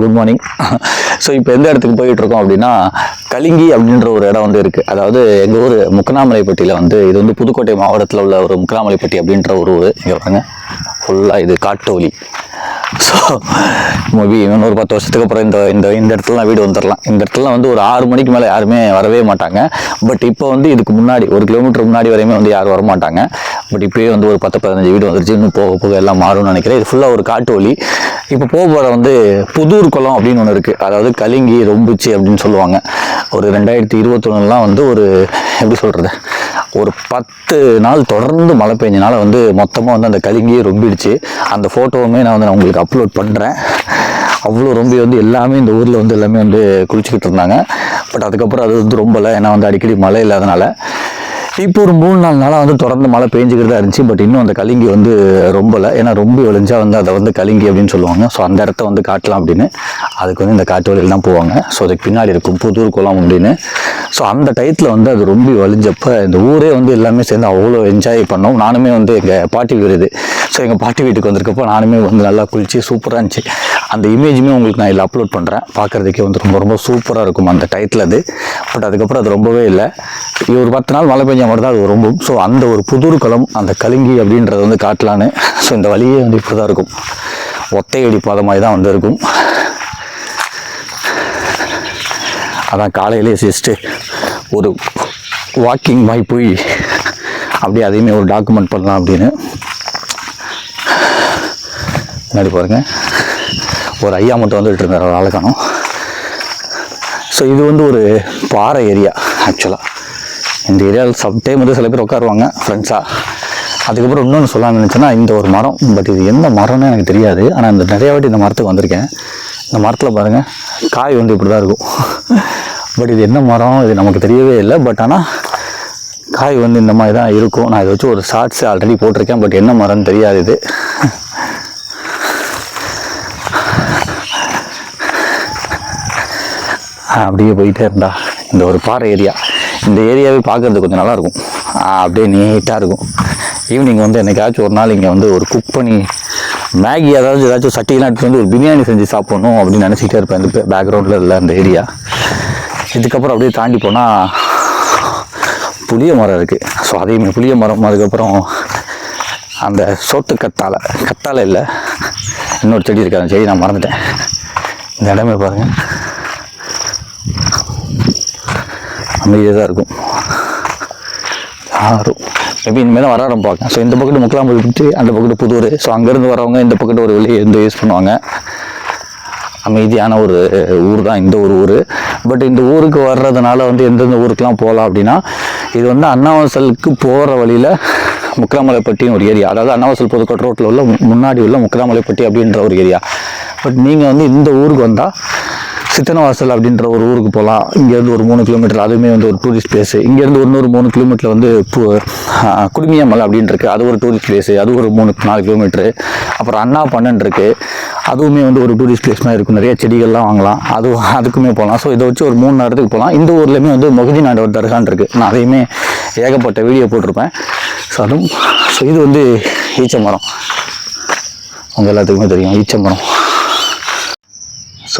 Good morning so இப்போ எந்த இடத்துக்கு போயிட்டு இருக்கோம் அப்படின்னா கலிங்கி அப்படின்ற ஒரு இடம் வந்து இருக்குது அதாவது எங்கள் ஊர் முக்கனாமலைப்பட்டியில் வந்து இது வந்து புதுக்கோட்டை மாவட்டத்தில் உள்ள ஒரு முக்கனாமலைப்பட்டி அப்படின்ற ஒரு ஊர். இங்கே பாருங்க. ஃபுல்லாக இது காட்டு ஸோ மேபி இன்னொரு ஒரு பத்து வருஷத்துக்கு அப்புறம் இந்த இந்த இந்த இடத்துலலாம் வீடு வந்துடலாம் இந்த இடத்துல வந்து ஒரு ஆறு மணிக்கு மேலே யாருமே வரவே மாட்டாங்க. பட் இப்போ வந்து இதுக்கு முன்னாடி ஒரு கிலோமீட்டர் முன்னாடி வரையுமே வந்து யாரும் வர மாட்டாங்க பட் இப்போயே வந்து ஒரு பத்து பதினஞ்சு வீடு வந்துருச்சு. இன்னும் போக போக எல்லாம் மாறும்னு நினைக்கிறேன். இது ஃபுல்லாக ஒரு காட்டு வழி இப்போ போக போகிற வந்து புதூர் குளம் அப்படின்னு ஒன்று இருக்குது அதாவது கலிங்கி ரொம்பிச்சு அப்படின்னு சொல்லுவாங்க. ஒரு ரெண்டாயிரத்தி இருபத்தொன்னுலாம் வந்து ஒரு எப்படி சொல்கிறது ஒரு பத்து நாள் தொடர்ந்து மழை பெஞ்சனால வந்து மொத்தமாக வந்து அந்த கலிங்கியே ரொம்பிடுச்சு. அந்த ஃபோட்டோவுமே நான் வந்து நான் உங்களுக்கு அப்லோட் பண்ணுறேன் அவ்வளோ ரொம்ப வந்து எல்லாமே இந்த ஊரில் வந்து எல்லாமே வந்து குளிச்சுக்கிட்டு இருந்தாங்க. பட் அதுக்கப்புறம் அது வந்து ரொம்பலை. ஏன்னா வந்து அடிக்கடி மழை இல்லாதனால. இப்போ ஒரு மூணு நாலு நாளாக வந்து தொடர்ந்து மழை பெஞ்சுக்கிட்டு தான் இருந்துச்சு. பட் இன்னும் அந்த கலிங்கி வந்து ரொம்பலை. ஏன்னா ரொம்ப விளைஞ்சா வந்து அதை வந்து கலிங்கி அப்படின்னு சொல்லுவாங்க. ஸோ அந்த இடத்த வந்து காட்டலாம் அப்படின்னு. அதுக்கு வந்து இந்த காட்டு வழியில் தான் போவாங்க. ஸோ அதுக்கு பின்னாடி இருக்கும் புதூர் குளம் அப்படின்னு. ஸோ அந்த டயத்தில் வந்து அது ரொம்ப வலிஞ்சப்போ இந்த ஊரே வந்து எல்லாமே சேர்ந்து அவ்வளோ என்ஜாய் பண்ணோம். நானுமே வந்து எங்கள் பாட்டி வீடு இது. ஸோ எங்கள் பாட்டி வீட்டுக்கு வந்திருக்கப்போ நானுமே வந்து நல்லா குளிச்சு சூப்பராக இருந்துச்சு. அந்த இமேஜுமே உங்களுக்கு நான் இதில் அப்லோட் பண்ணுறேன் பார்க்குறதுக்கே வந்து ரொம்ப ரொம்ப சூப்பராக இருக்கும் அந்த டயத்தில் அது. பட் அதுக்கப்புறம் அது ரொம்பவே இல்லை. ஒரு பத்து நாள் மழை பெஞ்ச மட்டும் தான் அது ரொம்பவும். ஸோ அந்த ஒரு புதூர் குளம் அந்த கலிங்கி அப்படின்றத வந்து காட்டலான்னு. ஸோ இந்த வழியே வந்து இப்படி தான் இருக்கும். ஒத்தையடி பாதை மாதிரி தான் வந்து இருக்கும். அதான் காலையிலே ஜஸ்ட்டு ஒரு வாக்கிங் மாதிரி போய் அப்படியே அதையுமே ஒரு டாக்குமெண்ட் பண்ணலாம் அப்படின்னு. முன்னாடி பாருங்கள் ஒரு ஐயா மட்டும் வந்துட்டு இருந்தார் ஒரு ஆளை ஸோ இது வந்து ஒரு பாறை ஏரியா ஆக்சுவலாக இந்த ஏரியாவில் சப் டைம் வந்து சில பேர் உட்காருவாங்க ஃப்ரெண்ட்ஸாக அதுக்கப்புறம் இன்னொன்று சொல்லலாம்னு நினச்சேன்னா இந்த ஒரு மரம் பட் இது எந்த மரம்னு எனக்கு தெரியாது. ஆனால் இந்த நிறையா வாட்டி இந்த மரத்துக்கு வந்திருக்கேன். இந்த மரத்தில் பாருங்கள் காய் வந்து இப்படி தான் இருக்கும். பட் இது என்ன மரம் இது நமக்கு தெரியவே இல்லை. பட் ஆனால் காய் வந்து இந்த மாதிரி தான் இருக்கும். நான் இதை வச்சு ஒரு ஷார்ட்ஸ் ஆல்ரெடி போட்டிருக்கேன். பட் என்ன மரம்னு தெரியாது இது. அப்படியே போயிட்டே இருந்தா இந்த ஒரு பாறை ஏரியா. இந்த ஏரியாவே பார்க்குறது கொஞ்சம் நல்லாயிருக்கும். அப்படியே நீட்டாக இருக்கும். ஈவினிங் வந்து என்னைக்காச்சும் ஒரு நாள் இங்கே வந்து ஒரு குக் பண்ணி மேகி அதாவது ஏதாச்சும் சட்டிலாம் எடுத்து வந்து ஒரு பிரியாணி செஞ்சு சாப்பிடணும் அப்படின்னு நினச்சிக்கிட்டே இருப்பேன். இந்த பேக்ரவுண்டில் இல்லை அந்த ஏரியா இதுக்கப்புறம் அப்படியே தாண்டி போனால் புளிய மரம் இருக்குது ஸோ அதையுமே புளிய மரம் அதுக்கப்புறம் அந்த சோத்து கத்தாழை. கத்தாழை இல்லை இன்னொரு செடி இருக்குது அந்த செடி நான் மறந்துட்டேன். இந்த இடமே பாருங்கள் அமைதியாக தான் இருக்கும். யாரும். மேபி இனிமேல் தான் வர ஆரம்பிப்பாங்க ஸோ இந்த பக்கத்து முக்கலாம்பல் விட்டு அந்த பக்கத்து புதூர். ஸோ அங்கேருந்து வரவங்க இந்த பக்கத்து ஒரு வெளியே இருந்து யூஸ் பண்ணுவாங்க. அமைதியான ஒரு ஊர் தான் இந்த ஒரு ஊர். பட் இந்த ஊருக்கு வர்றதுனால வந்து எந்தெந்த ஊருக்கெலாம் போகலாம் அப்படின்னா இது வந்து அண்ணாவாசலுக்கு போகிற வழியில் முக்கராமலைப்பட்டியும் ஒரு ஏரியா. அதாவது அண்ணாவாசல் புதுக்கோட்டை ரோட்டில் உள்ள முன்னாடி உள்ள முக்கராமலைப்பட்டி அப்படின்ற ஒரு ஏரியா. பட் நீங்கள் வந்து இந்த ஊருக்கு வந்தால் சித்தனவாசல் அப்படின்ற ஒரு ஊருக்கு போகலாம். இங்கேருந்து ஒரு மூணு கிலோமீட்டர் அதுவுமே வந்து ஒரு டூரிஸ்ட் பிளேஸு இங்கேருந்து இன்னொரு மூணு கிலோமீட்டர் வந்து பு ஆ, குடுமியமலை அப்படின்னு அது ஒரு டூரிஸ்ட் பிளேஸு அது ஒரு மூணு நாலு கிலோமீட்ரு அப்புறம் அண்ணா பண்ணன் இருக்கு. அதுவுமே வந்து ஒரு டூரிஸ்ட் பிளேஸ் மாதிரி இருக்கும். நிறைய செடிகள்லாம் வாங்கலாம். அது அதுக்குமே போகலாம். ஸோ இதை வச்சு ஒரு மூணு நேரத்துக்கு போகலாம். இந்த ஊர்லேயுமே வந்து மொகதி நாடோர் தர்கான் இருக்குது நான் அதையுமே ஏகப்பட்ட வீடியோ போட்டிருப்பேன். ஸோ அதுவும் ஸோ இது வந்து ஈச்சமரம் உங்கள் எல்லாத்துக்குமே தெரியும். ஈச்சமரம் மரம்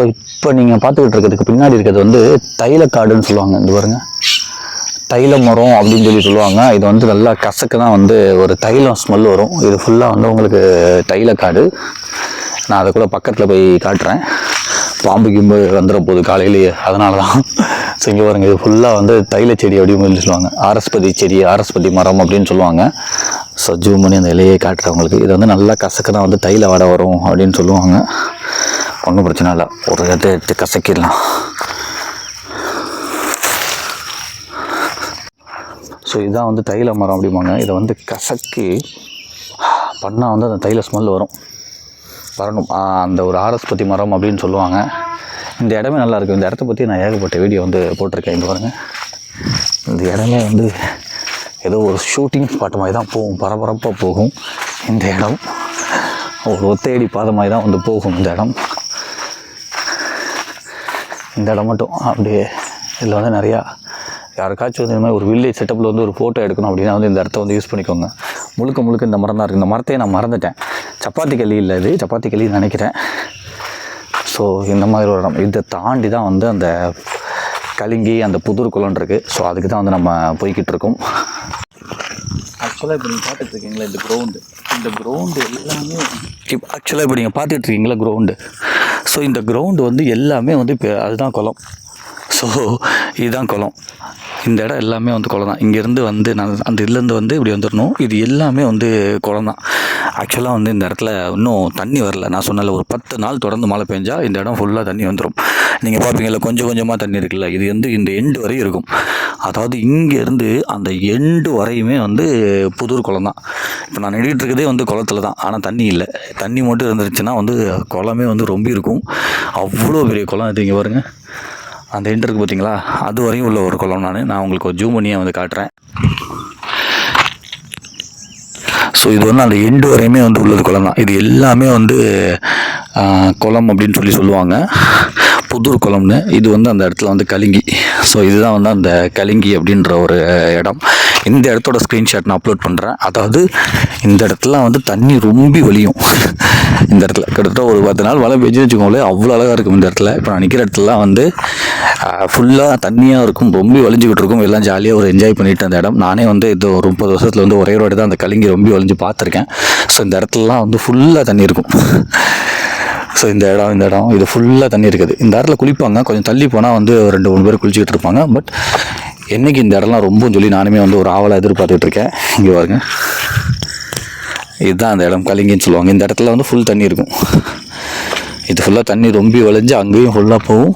ஸோ இப்போ நீங்கள் பார்த்துக்கிட்டு இருக்கிறதுக்கு பின்னாடி இருக்கிறது வந்து தைலக்காடுன்னு சொல்லுவாங்க. இந்த பாருங்க. தைல மரம் அப்படின்னு சொல்லி சொல்லுவாங்க. இது வந்து நல்லா கசக்கு தான் வந்து ஒரு தைலம் ஸ்மெல் வரும். இது ஃபுல்லாக வந்து உங்களுக்கு தைலக்காடு நான் அதை கூட பக்கத்தில் போய் காட்டுறேன். பாம்பு கிம்பு வந்துட போகுது காலையிலேயே. அதனால தான் ஸோ இங்கே பாருங்க. இது ஃபுல்லாக வந்து தைல செடி அப்படின்னு சொல்லி சொல்லுவாங்க. ஆரஸ்பதி செடி ஆரஸ்பதி மரம் அப்படின்னு சொல்லுவாங்க. ஸோ ஜூம் பண்ணி அந்த இலையை காட்டுறவங்களுக்கு இது வந்து நல்லா கசக்கு தான் வந்து தைல வடை வரும் அப்படின்னு சொல்லுவாங்க. ஒன்றும் பிரச்சனை இல்லை. ஒரு இதை எடுத்து கசக்கிடலாம். ஸோ இதுதான் வந்து தைல மரம் அப்படிம்பாங்க. இதை வந்து கசக்கி பண்ணால் வந்து அந்த தைல ஸ்மெல் வரும். வரணும். அந்த ஒரு ஆரஸ்பதி மரம் அப்படின்னு சொல்லுவாங்க. இந்த இடமே நல்லாயிருக்கும் இந்த இடத்த பற்றி நான் ஏகப்பட்ட வீடியோ வந்து போட்டிருக்கேன். இங்கே பாருங்கள் இந்த இடமே வந்து ஏதோ ஒரு ஷூட்டிங் ஸ்பாட் மாதிரி தான் போகும். பரபரப்பாக போகும். இந்த இடம் ஒரு ஒத்தையடி பாதை மாதிரி தான் வந்து போகும். இந்த இடம். இந்த இடம் மட்டும். அப்படியே இதில் வந்து நிறையா யாருக்காச்சும் வந்து இந்த மாதிரி ஒரு வில்லேஜ் செட்டப்பில் வந்து ஒரு ஃபோட்டோ எடுக்கணும் அப்படின்னா வந்து இந்த இடத்த வந்து யூஸ் பண்ணிக்கோங்க. முழுக்க முழுக்க இந்த மரம் தான் இருக்குது இந்த மரத்தையே நான் மறந்துட்டேன். சப்பாத்தி களி இல்லை இது சப்பாத்தி களி நினைக்கிறேன். ஸோ இந்த மாதிரி ஒரு இடம். இதை தாண்டி தான் வந்து அந்த கலிங்கி அந்த புதூர் குளம் இருக்குது ஸோ அதுக்கு தான் வந்து நம்ம போய்கிட்டு இருக்கோம். ஆக்சுவலாக இப்போ நீங்கள் பார்த்துட்டு இருக்கீங்களா இந்த கிரவுண்டு இந்த கிரவுண்டு எல்லாமே இப்போ ஆக்சுவலாக இப்போ நீங்கள் பார்த்துட்ருக்கீங்களா கிரவுண்டு ஸோ இந்த கிரவுண்டு வந்து எல்லாமே வந்து இப்போ அதுதான் குளம். ஸோ இதுதான் குளம். இந்த இடம் எல்லாமே வந்து குளம் தான். இங்கேருந்து வந்து நான் அந்த இதுலேருந்து வந்து இப்படி வந்துடணும். இது எல்லாமே வந்து குளம் தான். ஆக்சுவலாக வந்து இந்த இடத்துல இன்னும் தண்ணி வரல. நான் சொன்னல ஒரு பத்து நாள் தொடர்ந்து மழை பெஞ்சால் இந்த இடம் ஃபுல்லாக தண்ணி வந்துடும் நீங்கள் பார்ப்பீங்கல்ல கொஞ்சம் கொஞ்சமாக தண்ணி இருக்குல்ல. இது வந்து இந்த எண்டு வரையும் இருக்கும். அதாவது இங்கேருந்து அந்த எண்டு வரையுமே வந்து புதூர் குளம் தான் இப்போ நான் நின்றுட்டு இருக்கதே வந்து குளத்துல தான் ஆனால் தண்ணி இல்லை. தண்ணி மட்டும் இருந்துருச்சுன்னா வந்து குளமே வந்து ரொம்ப இருக்கும். அவ்வளோ பெரிய குளம் இது இங்கே பாருங்க. அந்த எண்டு இருக்குது பார்த்தீங்களா அது வரையும் உள்ள ஒரு குளம் நான். நான் உங்களுக்கு ஒரு ஜூம் பண்ணியே வந்து காட்டுறேன். ஸோ இது வந்து அந்த எண்டு வரையுமே வந்து உள்ளது குளம் தான் இது எல்லாமே வந்து குளம் அப்படின்னு சொல்லி சொல்லுவாங்க. புதூர் குளம்னு. இது வந்து அந்த இடத்துல வந்து கலிங்கி. ஸோ இதுதான் வந்து அந்த கலிங்கி அப்படின்ற ஒரு இடம். இந்த இடத்தோட ஸ்க்ரீன்ஷாட் நான் அப்லோட் பண்ணுறேன் அதாவது இந்த இடத்துல வந்து தண்ணி ரொம்ப வலியும். இந்த இடத்துல. கிட்டத்தட்ட ஒரு பத்து நாள் மழை பெஞ்சு வச்சுக்கோங்களேன். அவ்வளோ அழகாக இருக்கும் இந்த இடத்துல. இப்போ நான் நிற்கிற இடத்துலலாம் வந்து ஃபுல்லாக தண்ணியாக இருக்கும். ரொம்ப வலிஞ்சுக்கிட்டு இருக்கும். எல்லாம் ஜாலியாக ஒரு என்ஜாய் பண்ணிட்டு அந்த இடம். நானே வந்து இது ஒரு முப்பது வருஷத்தில் வந்து ஒரே ஒரு தான் அந்த கலிங்கி ரொம்ப வலிஞ்சு பார்த்துருக்கேன். ஸோ இந்த இடத்துலலாம் வந்து ஃபுல்லாக தண்ணி இருக்கும். ஸோ இந்த இடம் இந்த இடம் இது ஃபுல்லாக தண்ணி இருக்குது. இந்த இடத்துல குளிப்பாங்க. கொஞ்சம் தள்ளி போனால் வந்து ரெண்டு மூணு பேர் குளிச்சுக்கிட்டு இருப்பாங்க. பட் என்னைக்கு இந்த இடம்லாம் ரொம்பன்னு சொல்லி நானுமே வந்து ஒரு ஆவலாக எதிர்பார்த்துட்டு இருக்கேன். இங்கே பாருங்க. இதுதான் அந்த இடம். கலிங்கின்னு சொல்லுவாங்க. இந்த இடத்துல வந்து ஃபுல் தண்ணி இருக்கும். இது ஃபுல்லாக தண்ணி ரொம்ப விளைஞ்சு அங்கேயும் ஃபுல்லாக போகும்.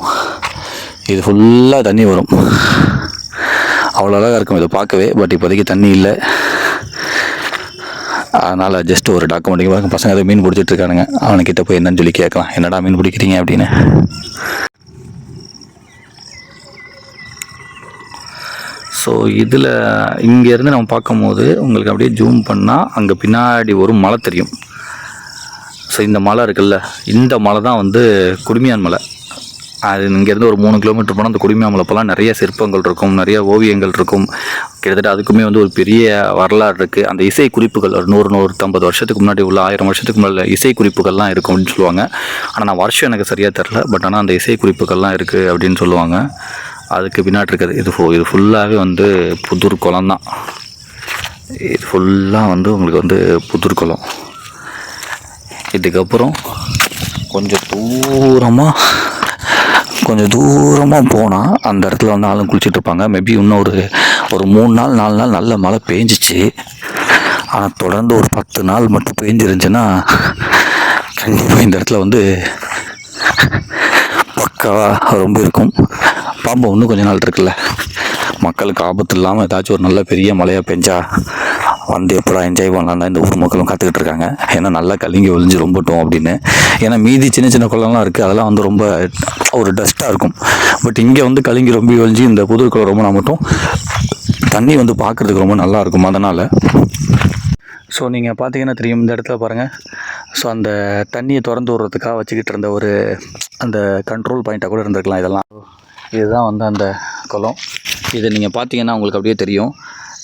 இது ஃபுல்லாக தண்ணி வரும். அவ்வளோ அழகாக இருக்கும் இதை பார்க்கவே. பட் இப்போதைக்கு தண்ணி இல்லை. அதனால் ஜஸ்ட் ஒரு டாக்குமெண்ட்டுக்கு பாருங்க. பசங்க அதை மீன் பிடிச்சிட்டு இருக்கானுங்க. அவனுக்கிட்ட போய் என்னன்னு சொல்லி கேட்கலாம். என்னடா மீன் பிடிக்கிறீங்க அப்படின்னு. ஸோ இதில் இங்கேருந்து நம்ம பார்க்கும்போது உங்களுக்கு அப்படியே ஜூம் பண்ணால் அங்கே பின்னாடி ஒரு மலை தெரியும். ஸோ இந்த மலை இருக்குல்ல. இந்த மலை தான் வந்து குடுமியான் மலை. அது இங்கேருந்து ஒரு மூணு கிலோமீட்டர் போனால் அந்த குடுமியா நிறைய சிற்பங்கள் இருக்கும் நிறைய ஓவியங்கள் இருக்கும். கிட்டத்தட்ட அதுக்குமே வந்து ஒரு பெரிய வரலாறு இருக்குது அந்த இசை குறிப்புகள் ஒரு நூறு நூற்றம்பது வருஷத்துக்கு முன்னாடி உள்ள ஆயிரம் வருஷத்துக்கு முன்னாடி இசை குறிப்புகள்லாம் இருக்கும் அப்படின்னு சொல்லுவாங்க. ஆனால் நான் வருஷம் எனக்கு சரியாக தெரில. பட் ஆனால் அந்த இசை குறிப்புகள்லாம் இருக்குது அப்படின்னு சொல்லுவாங்க. அதுக்கு பின்னாடி இருக்குது. இது ஃபு இது ஃபுல்லாகவே வந்து புதூர் குளம் தான். இது ஃபுல்லாக வந்து உங்களுக்கு வந்து புதூர் குளம். இதுக்கப்புறம் கொஞ்சம் தூரமாக கொஞ்சம் தூரமாக போனால் அந்த இடத்துல வந்து ஆளும் குளிச்சுட்டு இருப்பாங்க. மேபி இன்னும் ஒரு ஒரு மூணு நாள் நாலு நாள் நல்ல மழை பேஞ்சிச்சு. ஆனால் தொடர்ந்து ஒரு பத்து நாள் மட்டும் பேஞ்சிருந்துச்சுன்னா கண்டிப்பாக இந்த இடத்துல வந்து பக்காவாக ரொம்ப இருக்கும். பாம்பு இன்னும் கொஞ்ச நாள் இருக்குல்ல. மக்களுக்கு ஆபத்து இல்லாமல் ஏதாச்சும் ஒரு நல்ல பெரிய மழையாக பெஞ்சா வந்து எப்படா என்ஜாய் பண்ணலாம் இந்த ஊர் மக்களும் காத்துக்கிட்டு இருக்காங்க. ஏன்னா நல்லா கலிங்கி ஒளிஞ்சு ரொம்பட்டும் அப்படின்னு. ஏன்னா மீதி சின்ன சின்ன குளம்லாம் இருக்குது அதெல்லாம் வந்து ரொம்ப ஒரு டஸ்ட்டாக இருக்கும். பட் இங்கே வந்து கலிங்கி ரொம்ப ஒழிஞ்சு இந்த புது குளம் ரொம்ப மட்டும் தண்ணி வந்து பார்க்குறதுக்கு ரொம்ப நல்லா இருக்கும். அதனால் ஸோ நீங்கள் பார்த்தீங்கன்னா தெரியும் இந்த இடத்துல பாருங்கள் ஸோ அந்த தண்ணியை திறந்து விடுறதுக்காக வச்சுக்கிட்டு இருந்த ஒரு அந்த கண்ட்ரோல் பாயிண்ட்டாக கூட இருந்திருக்கலாம் இதெல்லாம். இதுதான் வந்து அந்த குளம். இது நீங்கள் பார்த்தீங்கன்னா உங்களுக்கு அப்படியே தெரியும்.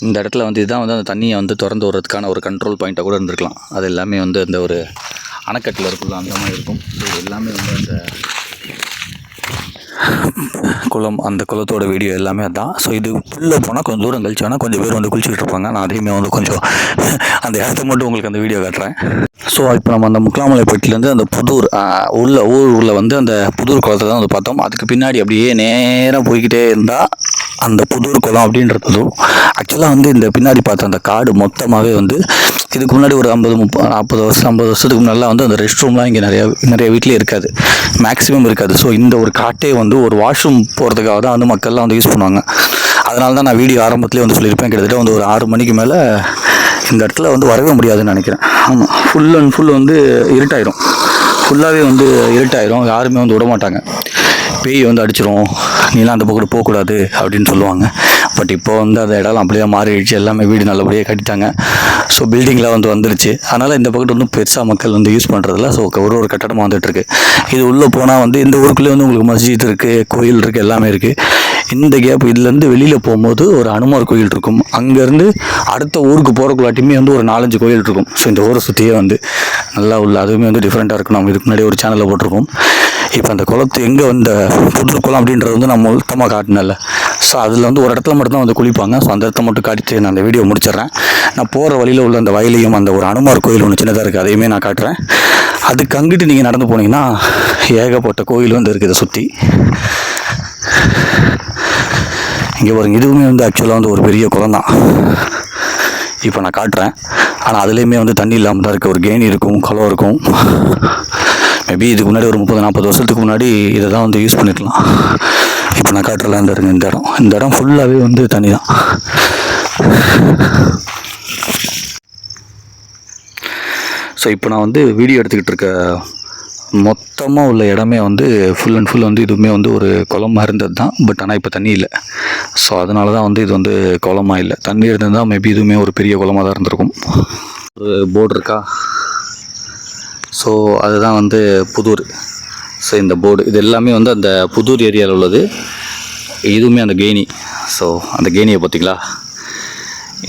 இந்த இடத்துல வந்து இதுதான் வந்து அந்த தண்ணியை வந்து திறந்து விடுறதுக்கான ஒரு கண்ட்ரோல் பாயிண்ட்டாக கூட இருந்திருக்கலாம். அது எல்லாமே வந்து அந்த ஒரு அணைக்கட்டில் இருக்குல்ல அந்த மாதிரி இருக்கும். இது எல்லாமே வந்து அந்த குளம் அந்த குளத்தோட வீடியோ எல்லாமே அதான். ஸோ இது உள்ளே போனால் கொஞ்சம் தூரம் கழிச்சு வேணால் கொஞ்சம் பேர் வந்து குளிச்சுட்டு இருப்பாங்க. நான் அதையுமே வந்து கொஞ்சம் அந்த இடத்த மட்டும் உங்களுக்கு அந்த வீடியோ காட்டுறேன். ஸோ இப்போ நம்ம அந்த முக்கலாமலைப்பட்டிலேருந்து அந்த புதூர் உள்ள ஊர் உள்ள வந்து அந்த புதூர் குளத்தை தான் வந்து பார்த்தோம். அதுக்கு பின்னாடி அப்படியே நேராக போய்கிட்டே இருந்தால் அந்த புதூர் குளம் அப்படின்றதும் ஆக்சுவலாக வந்து இந்த பின்னாடி பார்த்த அந்த காடு மொத்தமாகவே வந்து இதுக்கு முன்னாடி ஒரு ஐம்பது முப்பது நாற்பது வருஷம் ஐம்பது வருஷத்துக்கு முன்னாடிலாம் வந்து அந்த ரெஸ்ட் ரூம்லாம் இங்கே நிறையா நிறைய வீட்லேயே இருக்காது. மேக்ஸிமம் இருக்காது. ஸோ இந்த ஒரு காட்டே வந்து ஒரு வாஷ்ரூம் போகிறதுக்காக தான் வந்து மக்கள்லாம் வந்து யூஸ் பண்ணுவாங்க. அதனால தான் நான் வீடியோ ஆரம்பத்துலேயே வந்து சொல்லியிருப்பேன். கிட்டத்தட்ட வந்து ஒரு ஆறு மணிக்கு மேலே இந்த இடத்துல வந்து வரவே முடியாதுன்னு நினைக்கிறேன். ஆமாம் ஃபுல் அண்ட் ஃபுல் வந்து இருட்டாயிரும். ஃபுல்லாகவே வந்து இருட்டாயிரும். யாருமே வந்து விட மாட்டாங்க பேய் வந்து அடிச்சிரும். நீலாம் அந்த பக்கம் போகக்கூடாது அப்படின்னு சொல்லுவாங்க. பட் இப்போ வந்து அந்த இடம்லாம் அப்படியே மாறிடுச்சு. எல்லாமே வீடு நல்லபடியாக கட்டிட்டாங்க. ஸோ பில்டிங்லாம் வந்து வந்துருச்சு. அதனால் இந்த பக்கத்து வந்து பெருசாக மக்கள் வந்து யூஸ் பண்ணுறதில்ல ஸோ ஒரு ஒரு கட்டடமாக வந்துட்டுருக்கு. இது உள்ளே போனால் வந்து இந்த ஊருக்குள்ளே வந்து உங்களுக்கு மஸ்ஜித் இருக்குது கோயில் இருக்குது எல்லாமே இருக்குது இந்த கேப் இதுலேருந்து வெளியில் போகும்போது ஒரு அனுமார் கோயில் இருக்கும். அங்கேருந்து அடுத்த ஊருக்கு போகிறக்குள்ளாட்டியுமே வந்து ஒரு நாலஞ்சு கோயில் இருக்கும். ஸோ இந்த ஊரை சுற்றியே வந்து நல்லா உள்ள அதுவுமே வந்து டிஃப்ரெண்ட்டாக இருக்கும். நம்ம இதுக்கு முன்னாடி ஒரு சேனலில் போட்டிருக்கோம் இப்போ அந்த குளத்து எங்கே வந்த புது குளம் அப்படின்றது வந்து நான் மொத்தமாக காட்டினேன்ல. ஸோ அதில் வந்து ஒரு இடத்துல மட்டும் தான் வந்து குளிப்பாங்க. ஸோ அந்த இடத்த மட்டும் காட்டிட்டு நான் அந்த வீடியோ முடிச்சிடுறேன். நான் போகிற வழியில் உள்ள அந்த வயலையும் அந்த ஒரு அனுமார் கோயில் ஒன்று சின்னதாக இருக்குது அதையுமே நான் காட்டுறேன். அதுக்கு அங்கிட்டு நீங்கள் நடந்து போனீங்கன்னா ஏகப்பட்ட கோயில் வந்து இருக்குது இதை சுற்றி இங்கே பாருங்க இதுவுமே வந்து ஆக்சுவலாக வந்து ஒரு பெரிய குளம் தான். இப்போ நான் காட்டுறேன். ஆனால் அதுலேயுமே வந்து தண்ணி இல்லாமல் தான் இருக்குது ஒரு கேணி இருக்கும் குளம் இருக்கும். மேபி இதுக்கு முன்னாடி ஒரு முப்பது நாற்பது வருஷத்துக்கு முன்னாடி இதை தான் வந்து யூஸ் பண்ணிக்கலாம். இப்போ நான் காட்டுறலாம் இருங்க இந்த இடம். இந்த இடம் ஃபுல்லாகவே வந்து தண்ணி தான் ஸோ இப்போ நான் வந்து வீடியோ எடுத்துக்கிட்டு இருக்க மொத்தமாக உள்ள இடமே வந்து ஃபுல் அண்ட் ஃபுல் வந்து இதுவுமே வந்து ஒரு குளமாக இருந்தது தான் பட் ஆனால் இப்போ தண்ணி இல்லை. ஸோ அதனால தான் வந்து இது வந்து குளமா இல்லை. தண்ணி இருந்திருந்தால் மேபி இதுவுமே ஒரு பெரிய குளமாக தான் இருந்திருக்கும். ஒரு போர்டு இருக்கா? ஸோ அதுதான் வந்து புதூர். ஸோ இந்த போர்டு இது எல்லாமே வந்து அந்த புதூர் ஏரியாவில் உள்ளது. இதுவுமே அந்த கேணி ஸோ அந்த கேணியை பார்த்திங்களா?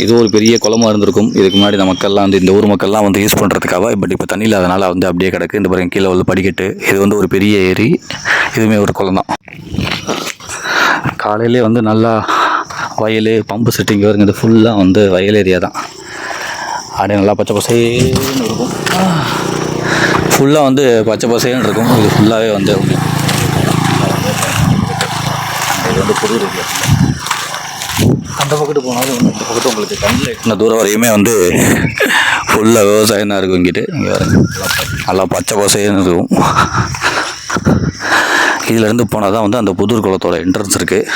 இது ஒரு பெரிய குளமா இருந்திருக்கும். இதுக்கு முன்னாடி இந்த மக்கள்லாம் வந்து இந்த ஊர் மக்கள்லாம் வந்து யூஸ் பண்ணுறதுக்காக பட் இப்போ தண்ணி இல்லாதனால வந்து அப்படியே கிடக்கு. இந்த பாருங்க கீழே உள்ள படிக்கட்டு. இது வந்து ஒரு பெரிய ஏரி. இதுவுமே ஒரு குளம் தான். காலையிலே வந்து நல்லா வயல் பம்பு செட்டிங் வருங்க இது ஃபுல்லாக வந்து வயல் ஏரியா தான். அப்படியே நல்லா பச்சை பசேன்னு இருக்கும். ஃபுல்லாக வந்து பச்சை பசேன்னு இருக்கும். இது ஃபுல்லாகவே வந்து உங்களுக்கு இது வந்து புது அந்த பக்கத்து போனாலும் இந்த பக்கத்து உங்களுக்கு கண்ணில் எட்டின தூரம் வரையுமே வந்து ஃபுல்லாக விவசாயம் தான் இருக்கும் இங்கிட்டு. இங்கே. நல்லா பச்சை பசேன்னு இருக்கும். இதுலேருந்து போனால் தான் வந்து அந்த புதூர் குளத்தோட என்ட்ரன்ஸ் இருக்குது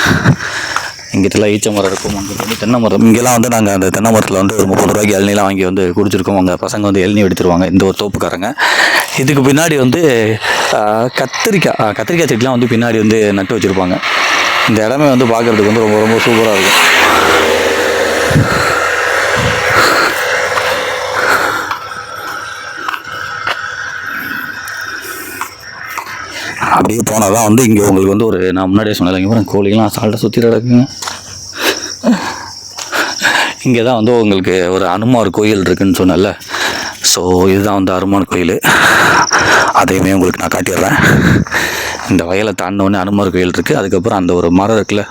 இங்கிட்டலாம் ஈச்ச மரம் இருக்கும் அங்கே வந்து தென்னை மரம். இங்கெல்லாம் வந்து நாங்கள் அந்த தென்னை மரத்தில் வந்து ஒரு முப்பது ரூபாய்க்கு இளநிலாம் வாங்கி வந்து குடிச்சிருக்கோம். அங்கே பசங்க வந்து இளநீ எடுத்துருவாங்க இந்த ஒரு தோப்புக்காரங்க. இதுக்கு பின்னாடி வந்து கத்திரிக்காய் கத்திரிக்காய் செடிலாம் வந்து பின்னாடி வந்து நட்டு வச்சுருப்பாங்க. இந்த இடமே வந்து பார்க்குறதுக்கு வந்து ரொம்ப ரொம்ப சூப்பராக இருக்கும். அப்படியே போனால் தான் வந்து இங்கே உங்களுக்கு வந்து ஒரு நான் முன்னாடியே சொன்னேன் இங்கே கோழிலாம் சால்ட்டை சுற்றி கிடக்குங்க. இங்கே தான் வந்து உங்களுக்கு ஒரு அனுமார் கோயில் இருக்குதுன்னு சொன்னேன்ல. ஸோ இதுதான் வந்து அனுமான் கோயில். அதையுமே உங்களுக்கு நான் காட்டிடுறேன். இந்த வயலை தாண்டினோடனே அனுமார் கோயில் இருக்குது அதுக்கப்புறம் அந்த ஒரு மரம் இருக்குல்ல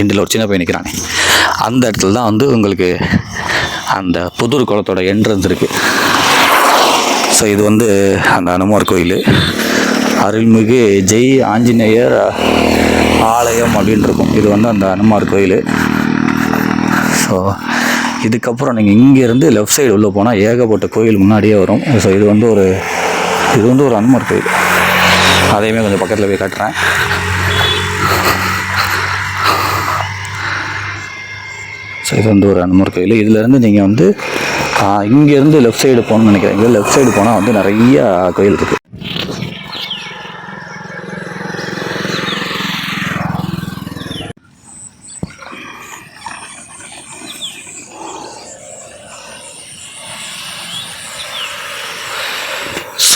எண்டில் ஒரு சின்ன பையன் நிற்கிறானே அந்த இடத்துல தான் வந்து உங்களுக்கு அந்த புதூர் குளத்தோட என்ட்ரன்ஸ் இருக்குது ஸோ இது வந்து அந்த அனுமார் கோயில். அருள்மிகு ஜெய் ஆஞ்சநேயர் ஆலயம் அப்படின்னு இருக்கும் இது வந்து அந்த அனுமார் கோயில். ஸோ இதுக்கப்புறம் நீங்கள் இங்கேருந்து லெஃப்ட் சைடு உள்ளே போனால் ஏகப்பட்ட கோயில் முன்னாடியே வரும். ஸோ இது வந்து ஒரு இது வந்து ஒரு அனுமார் கோயில். அதையுமே கொஞ்சம் பக்கத்தில் போய் காட்டுறேன். ஸோ இது வந்து ஒரு அனுமார் கோயில். இதுலேருந்து நீங்கள் வந்து இங்கேருந்து லெஃப்ட் சைடு போகணும்னு நினைக்கிறேன் இங்கே லெஃப்ட் சைடு போனால் வந்து நிறைய கோயில் இருக்குது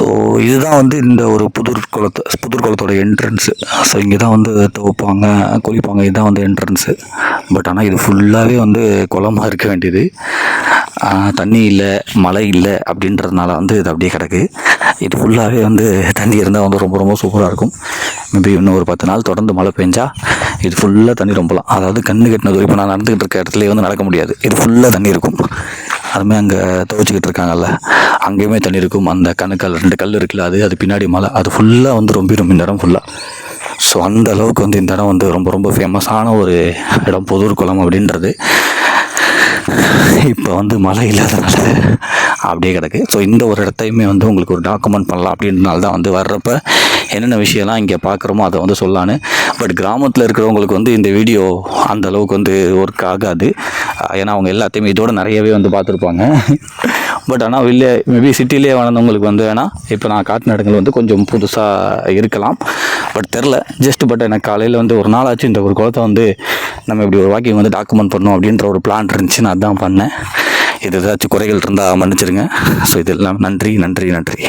ஸோ இதுதான் வந்து இந்த ஒரு புதூர் குளத்து புதூர் குளத்தோட என்ட்ரன்ஸு ஸோ இங்கே தான் வந்து துவைப்பாங்க குளிப்பாங்க. இதுதான் வந்து என்ட்ரன்ஸு பட் ஆனால் இது ஃபுல்லாகவே வந்து குளமாக இருக்க வேண்டியது. தண்ணி இல்லை மழை இல்லை அப்படின்றதுனால வந்து இது அப்படியே கிடக்கு. இது ஃபுல்லாகவே வந்து தண்ணி இருந்தால் வந்து ரொம்ப ரொம்ப சூப்பராக இருக்கும். மேபி இன்னும் ஒரு பத்து நாள் தொடர்ந்து மழை பெஞ்சா இது ஃபுல்லாக தண்ணி ரொம்பலாம். அதாவது கண்ணு கட்டினது இப்போ நான் நடந்துக்கிட்டு இருக்க இடத்துலேயே வந்து நடக்க முடியாது. இது ஃபுல்லாக தண்ணி இருக்கும். அதுமாதிரி அங்கே துவைச்சிக்கிட்டு இருக்காங்கல்ல. அங்கேயுமே தண்ணி இருக்கும். அந்த கணுக்கல் ரெண்டு கல் இருக்குல்ல அது அது பின்னாடி மலை அது ஃபுல்லாக வந்து ரொம்ப ரொம்ப இந்த இடம் ஃபுல்லாக ஸோ அந்த அளவுக்கு வந்து இந்த இடம் வந்து ரொம்ப ரொம்ப ஃபேமஸான ஒரு இடம் புதூர் குளம் அப்படின்றது. இப்போ வந்து மழை இல்லாதனால அப்படியே கிடக்கு. ஸோ இந்த ஒரு இடத்தையுமே வந்து உங்களுக்கு ஒரு டாக்குமெண்ட் பண்ணலாம் அப்படின்றனால தான் வந்து வர்றப்ப என்னென்ன விஷயம்லாம் இங்கே பார்க்குறோமோ அதை வந்து சொல்லான்னு பட் கிராமத்தில் இருக்கிறவங்களுக்கு வந்து இந்த வீடியோ அந்த அளவுக்கு வந்து ஒர்க் ஆகாது. ஏன்னா அவங்க எல்லாத்தையுமே இதோட நிறையவே வந்து பார்த்துருப்பாங்க. பட் ஆனால் வெளியே மேபி சிட்டிலே வளர்ந்தவங்களுக்கு வந்து வேணால் இப்போ நான் காட்டின இடங்கள் வந்து கொஞ்சம் புதுசாக இருக்கலாம். பட் தெரில. ஜஸ்ட் பட் எனக்கு காலையில் வந்து ஒரு நாளாச்சு இந்த ஒரு குளத்தை வந்து நம்ம இப்படி ஒரு வாக்கிங் வந்து டாக்குமெண்ட் பண்ணணும் அப்படின்ற ஒரு பிளான் இருந்துச்சு நான் அதான் பண்ணேன். இது ஏதாச்சும் குறைகள் இருந்தால் மன்னிச்சிடுங்க ஸோ இதெல்லாம் நன்றி நன்றி நன்றி.